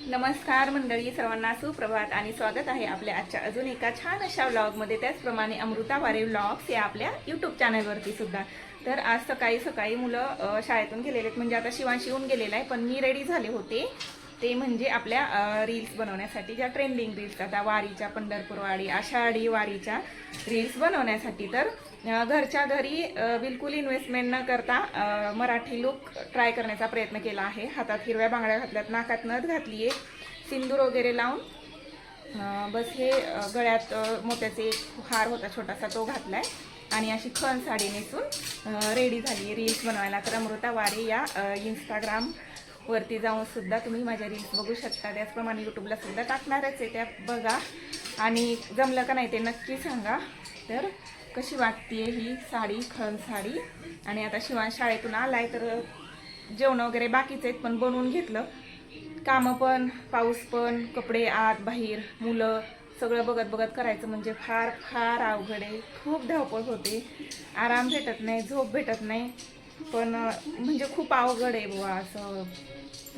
नमस्कार मंडळी सर्वांना सुप्रभात आणि स्वागत आहे आपल्या आजच्या अजून एका छान अशा व्लॉगमध्ये त्याचप्रमाणे अमृता वारे व्लॉग्स या आपल्या यूट्यूब चॅनलवरती सुद्धा. तर आज सकाळी सकाळी मुलं शाळेतून गेलेले आहेत. म्हणजे आता शिवांश येऊन गेलेला आहे पण मी रेडी झाले होते. ते म्हणजे आपल्या रील्स बनवण्यासाठी ज्या ट्रेंडिंग रील्स आता वारीच्या पंढरपूरवाडी आषाढी वारीच्या रील्स बनवण्यासाठी. तर घरच्या घरी बिलकुल इन्व्हेस्टमेंट न करता मराठी लुक ट्राय करण्याचा प्रयत्न केला आहे. हातात हिरव्या बांगड्या घातल्यात नाकात नथ घातली आहे सिंदूर वगैरे लावून बस हे गळ्यात मोठ्याचे मोत्याचे एक हार होता छोटासा तो घातला आहे आणि अशी खण साडी नेसून रेडी झाली रील्स बनवायला तर अमृता वारे या इंस्टाग्राम वरती जाऊन सुद्धा तुम्ही माझ्या रील्स बघू शकता. त्याचप्रमाणे यूट्यूबला सुद्धा टाकणारच आहे त्या बघा. आणि जमलं का नाही ते नक्की सांगा. तर कशी वाटते ही साडी खण साडी? आणि आता शिवान शाळेतून आलाय तर जेवण वगैरे बाकीच आहेत पण बनवून घेतलं. कामं पण पाऊस पण कपडे आत बाहेर मुलं सगळं बघत बघत करायचं म्हणजे फार फार अवघड आहे. खूप धावपळ होते. आराम भेटत नाही झोप भेटत नाही. पण म्हणजे खूप अवघड आहे बुवा असं.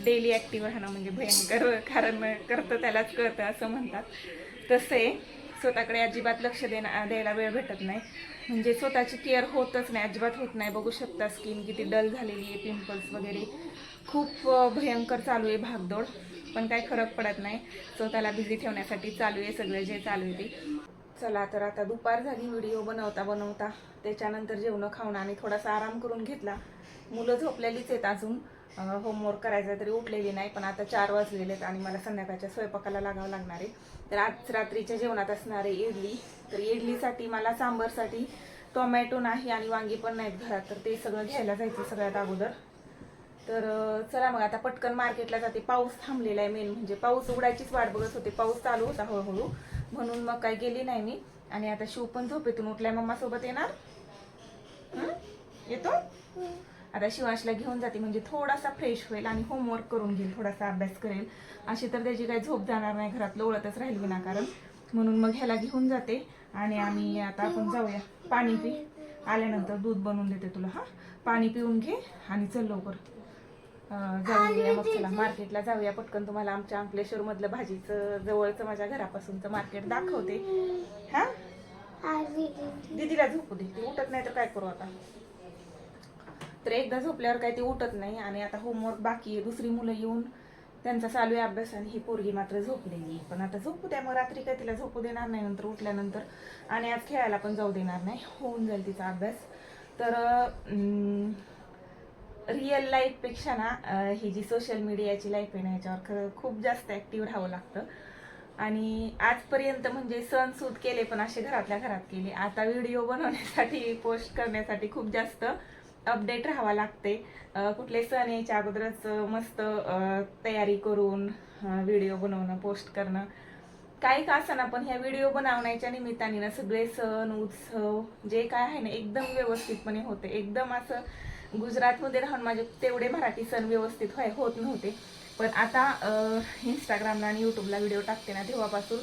डेली ॲक्टिव्ह राहणं म्हणजे भयंकर कारण करतं त्यालाच कळतं असं म्हणतात. तसं आहे. स्वतःकडे अजिबात लक्ष देणं द्यायला वेळ भेटत नाही. म्हणजे स्वतःची केअर होतच नाही अजिबात होत नाही. बघू शकता स्किन किती डल झालेली आहे पिंपल्स वगैरे. खूप भयंकर चालू आहे भागदौड पण काही फरक पडत नाही. स्वतःला बिझी ठेवण्यासाठी चालू आहे सगळं जे चालू आहे ते. चला तर आता दुपार झाली व्हिडिओ बनवता बनवता. त्याच्यानंतर जेवणं खावणं आणि थोडासा आराम करून घेतला. मुलं झोपलेलीच आहेत अजून. होमवर्क करायचा तरी उठलेली नाही पण आता चार वाजलेले आहेत आणि मला संध्याकाळच्या स्वयंपाकाला लागावं लागणार आहे. तर आज रात्रीच्या जेवणात असणार आहे इडली. तर इडलीसाठी मला सांबरसाठी टोमॅटो नाही आणि वांगी पण नाहीत घरात तर ते सगळं घ्यायला जायचं सगळ्यात अगोदर. तर चला मग आता पटकन मार्केटला जाते. पाऊस थांबलेला आहे मेन म्हणजे पाऊस उघडायचीच वाट बघत होते. पाऊस चालू होता हळूहळू. म्हणून मग काय गेली नाही मी. आणि आता शिव पण झोपेतून उठलाय. मम्मा सोबत येणार येतो? आता शिवांशला घेऊन जाते म्हणजे थोडासा फ्रेश होईल आणि होमवर्क करून घेईल थोडासा अभ्यास करेल. अशी तर त्याची काही झोप जाणार नाही घरात लोळतच राहील विनाकारण. म्हणून मग ह्याला घेऊन जाते आणि आम्ही आता आपण जाऊया. पाणी पी. आल्यानंतर दूध बनवून देते तुला हा? पाणी पिऊन घे आणि चल लवकर. जाऊया मग चला मार्केटला जाऊया पटकन. तुम्हाला आमच्या अंकलेश्वर मधलं भाजीचं जवळचं माझ्या घरापासूनचं मार्केट दाखवते. हा? दीदीला झोपू दे उठत नाही तर काय करू आता? तर एकदा झोपल्यावर काही ते उठत नाही आणि आता होमवर्क बाकी आहे. दुसरी मुलं येऊन त्यांचा चालू आहे अभ्यास आणि ही पोरगी मात्र झोपलेली आहे. पण आता झोपू द्या मग रात्री काय तिला झोपू देणार नाही नंतर उठल्यानंतर. आणि आज खेळायला पण जाऊ देणार नाही. होऊन जाईल तिचा अभ्यास. तर रिअल लाईफपेक्षा ना ही जी सोशल मीडियाची लाईफ आहे ना ह्याच्यावर खरं खूप जास्त ॲक्टिव्ह राहावं लागतं. आणि आजपर्यंत म्हणजे सण सूट केले पण असे घरातल्या घरात केले. आता व्हिडिओ बनवण्यासाठी पोस्ट करण्यासाठी खूप जास्त अपडेट राहावं लागते. कुठले सण यायच्या अगोदरच मस्त तयारी करून व्हिडिओ बनवणं पोस्ट करणं. काही का असं पण ह्या व्हिडिओ बनवण्याच्या निमित्ताने ना सगळे सण उत्सव जे काय आहे ना एकदम व्यवस्थितपणे होते. एकदम असं गुजरातमध्ये राहून माझे तेवढे मराठी सण व्यवस्थित व्हाय होत नव्हते. पण आता इंस्टाग्रामला आणि यूट्यूबला व्हिडिओ टाकते ना तेव्हापासून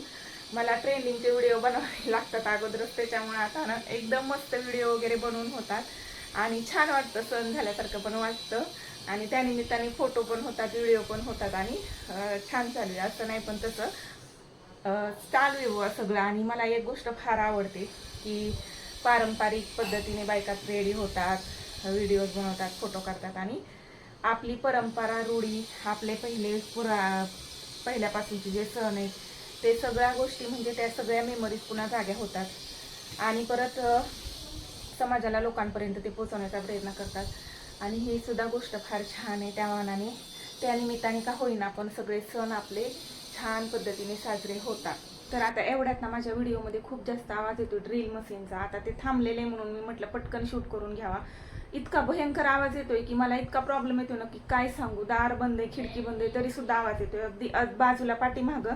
मला ट्रेंडिंगचे व्हिडिओ बनवावे लागतात अगोदरच. त्याच्यामुळे आता ना एकदम मस्त व्हिडिओ वगैरे बनवून होतात. आणि छान वाटतं सण झाल्यासारखं पण वाटतं. आणि त्यानिमित्ताने फोटो पण होतात व्हिडिओ पण होतात आणि छान चालू आहे असं नाही पण तसं स्टार चालू आहे सगळं. आणि मला एक गोष्ट फार आवडते की पारंपरिक पद्धतीने बायका रेडी होतात व्हिडिओज बनवतात फोटो काढतात आणि आपली परंपरा रूढी आपले पहिले पुरा पहिल्यापासूनचे जे सण आहेत ते सगळ्या गोष्टी म्हणजे त्या सगळ्या मेमरीज पुन्हा जाग्या होतात. आणि परत समाजाला लोकांपर्यंत ते पोहोचवण्याचा प्रयत्न करतात. आणि ही सुद्धा गोष्ट फार छान आहे. त्या मानाने त्या निमित्ताने का होईना पण सगळे सण आपले छान पद्धतीने साजरे होतात. तर आता एवढ्यात ना माझ्या व्हिडिओमध्ये खूप जास्त आवाज येतो ड्रिल मशीनचा आता ते थांबलेले म्हणून मी म्हटलं पटकन शूट करून घ्यावा. इतका भयंकर आवाज येतोय की मला इतका प्रॉब्लेम येतो ना की काय सांगू? दार बंद आहे खिडकी बंद आहे तरी सुद्धा आवाज येतोय. अगदी बाजूला पाठीमागं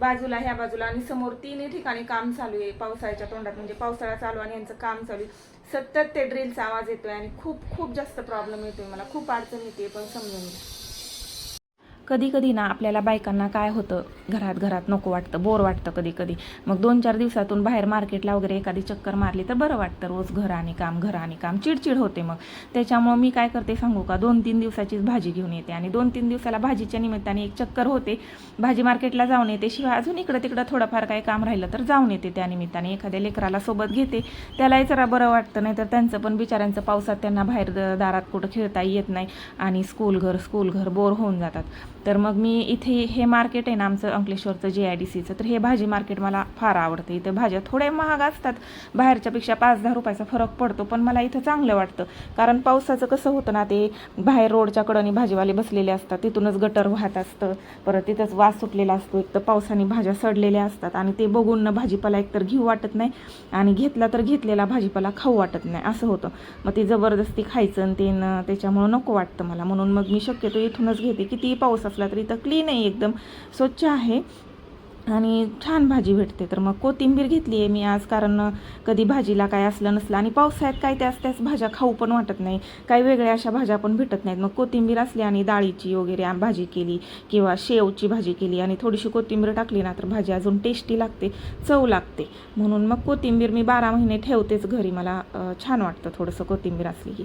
बाजूला ह्या बाजूला आणि समोर तिन्ही ठिकाणी काम चालू आहे. पावसाळ्याच्या तोंडात म्हणजे पावसाळा चालू आणि यांचं काम चालू आहे. सतत ते ड्रिलचा आवाज येतोय आणि खूप खूप जास्त प्रॉब्लेम येतोय मला. खूप अडचण येते पण समजून घ्या. कधी कधी ना आपल्याला बायकांना काय होतं घरात घरात नको वाटतं बोर वाटतं कधी कधी मग दोन चार दिवसातून बाहेर मार्केटला वगैरे एखादी चक्कर मारली तर बरं वाटतं रोज घर आणि काम घर आणि काम चिडचिड होते मग. त्याच्यामुळं मी काय करते सांगू का दोन तीन दिवसाचीच भाजी घेऊन येते आणि दोन तीन दिवसाला भाजीच्या निमित्ताने एक चक्कर होते भाजी मार्केटला जाऊन येते शिवाय अजून इकडं तिकडं थोडंफार काही काम राहिलं तर जाऊन येते त्या निमित्ताने. एखाद्या लेकराला सोबत घेते त्यालाही जरा बरं वाटतं नाही तर त्यांचं पण बिचाऱ्यांचं पावसात त्यांना बाहेर दारात कुठं खेळता येत नाही आणि स्कूल घर स्कूल घर बोर होऊन जातात. तर मग मी इथे हे मार्केट आहे ना आमचं अंकलेश्वरचं जे आय डी सीचं तर हे भाजी मार्केट मला फार आवडतं. इथं भाज्या थोड्या महाग असतात बाहेरच्यापेक्षा पाच दहा रुपयाचा फरक पडतो पण मला इथं चांगलं वाटतं. कारण पावसाचं कसं होतं ना ते बाहेर रोडच्या कडनी भाजीवाले बसलेले असतात तिथूनच गटर वाहत असतं परत तिथंच वास सुटलेला असतो एक तर पावसाने भाज्या सडलेल्या असतात आणि ते बघून ना भाजीपाला एकतर घेऊ वाटत नाही आणि घेतला तर घेतलेला भाजीपाला खाऊ वाटत नाही असं होतं. मग ते जबरदस्ती खायचं आणि ते त्याच्यामुळं नको वाटतं मला. म्हणून मग मी शक्यतो इथूनच घेते कितीही पाऊस असला तरी तर क्लीन आहे एकदम स्वच्छ आहे. आणि छान भाजी भेटते. तर मग कोथिंबीर घेतली आहे मी आज कारण कधी भाजीला काय असलं नसलं आणि पावसाळ्यात काय त्याच त्याच भाज्या खाऊ पण वाटत नाही. काही वेगळ्या अशा भाज्या पण भेटत नाहीत. मग कोथिंबीर असली आणि डाळीची वगैरे भाजी केली किंवा शेवची भाजी केली आणि थोडीशी कोथिंबीर टाकली ना तर भाजी अजून टेस्टी लागते चव लागते. म्हणून मग कोथिंबीर मी बारा महिने ठेवतेच घरी. मला छान वाटतं थोडंसं कोथिंबीर असली की.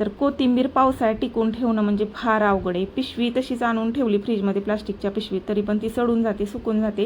तर कोथिंबीर पावसाळ्यात टिकून ठेवणं म्हणजे फार अवघड आहे. पिशवी तशीच आणून ठेवली फ्रीजमध्ये प्लास्टिकच्या पिशवीत तरी पण ती सडून जाते सुकून जाते.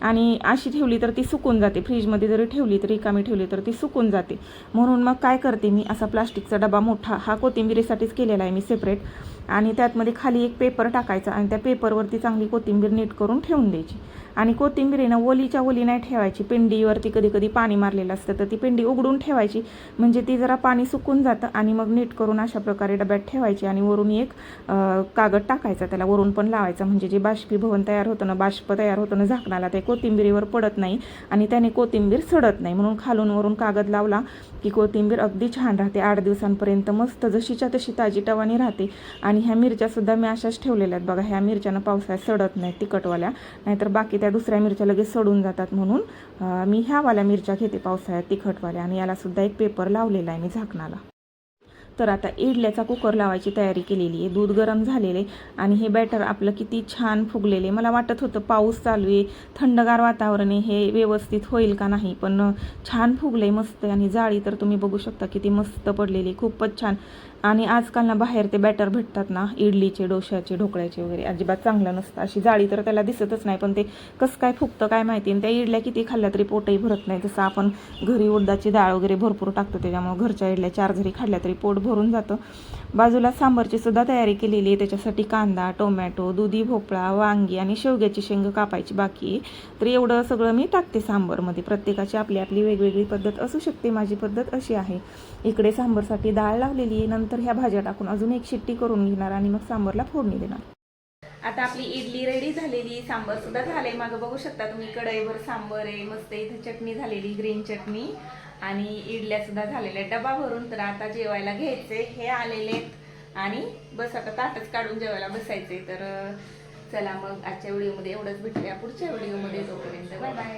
आणि अशी ठेवली तर ती सुकून जाते. फ्रीजमध्ये जरी ठेवली तरी रिकामी ठेवली तर ती सुकून जाते. म्हणून मग काय करते मी? असा प्लास्टिकचा डबा मोठा हा कोथिंबिरीसाठीच केलेला आहे मी सेपरेट आणि त्यातमध्ये खाली एक पेपर टाकायचा आणि त्या पेपरवरती चांगली कोथिंबीर नीट करून ठेवून द्यायची. आणि कोथिंबीरीनं ओलीच्या ओली नाही ठेवायची. पिंडीवरती कधी कधी पाणी मारलेलं असतं तर ती पिंडी उघडून ठेवायची. म्हणजे ती जरा पाणी सुकून जातं आणि मग नीट करून अशा प्रकारे डब्यात ठेवायची आणि वरून एक कागद टाकायचा. त्याला वरून पण लावायचा. म्हणजे जे बाष्पीभवन तयार होतं ना बाष्प तयार होतं ना झाकणाला ते कोथिंबीरीवर पडत नाही आणि त्याने कोथिंबीर सडत नाही. म्हणून खालून वरून कागद लावला की कोथिंबीर अगदी छान राहते. आठ दिवसांपर्यंत मस्त जशीच्या तशी ताजी टवानी राहते. आणि ह्या मिरच्यासुद्धा मी अशाच ठेवलेल्या आहेत बघा. ह्या मिरच्यानं पावसाळ्यात सडत नाही तिखटवाल्या. नाहीतर बाकी त्या दुसऱ्या मिरच्या लगेच सडून जातात म्हणून मी ह्यावाल्या मिरच्या घेते पावसाळ्यात तिखटवाल्या. आणि यालासुद्धा एक पेपर लावलेला आहे मी झाकणाला. तर आता इडल्याचा कुकर लावायची तयारी केलेली आहे. दूध गरम झालेले आणि हे बॅटर आपलं किती छान फुगलेले मला वाटत होतं पाऊस चालू आहे थंडगार वातावरण आहे हे व्यवस्थित होईल का नाही पण छान फुगले मस्त आणि जाळी तर तुम्ही बघू शकता किती मस्त पडलेली खूपच छान. आणि आजकाल ना बाहेर ते बॅटर भेटतात ना इडलीचे डोश्याचे ढोकळ्याचे वगैरे अजिबात चांगलं नसतं. अशी जाळी तर त्याला दिसतच नाही पण ते कसं काय फुगतं काय माहिती? आणि त्या इडल्या किती खाल्ल्या तरी पोटही भरत नाही. जसं आपण घरी उडदाची डाळ वगैरे भरपूर टाकतो त्याच्यामुळे घरच्या इडल्या चार जरी खाल्ल्या तरी पोट भरून जातं. बाजूला सांबारची सुद्धा तयारी केलेली आहे. त्याच्यासाठी कांदा टोमॅटो दुधी भोपळा वांगी आणि शेवग्याची शेंग कापायची बाकी आहे. तर एवढं सगळं मी टाकते सांबारमध्ये. प्रत्येकाची आपली आपली वेगवेगळी पद्धत असू शकते. माझी पद्धत अशी आहे. इकडे सांबारसाठी डाळ लावलेली आहे. नंतर ह्या भाज्या टाकून अजून एक शिट्टी करून घेणार आणि मग सांबारला फोडणी देणार. आता आपली इडली रेडी झालेली सांबर सुद्धा झालंय. मागं बघू शकता तुम्ही कढईवर सांबर आहे मस्त इथे चटणी झालेली ग्रीन चटणी. आणि इडल्या सुद्धा झालेल्या डबा भरून तर आता जेवायला घ्यायचे हे आलेले आहेत. आणि बस आता ताटच काढून जेवायला बसायचे तर चला मग आजच्या व्हिडिओमध्ये एवढंच भेटूया. पुढच्या व्हिडिओमध्ये तोपर्यंत बाय बाय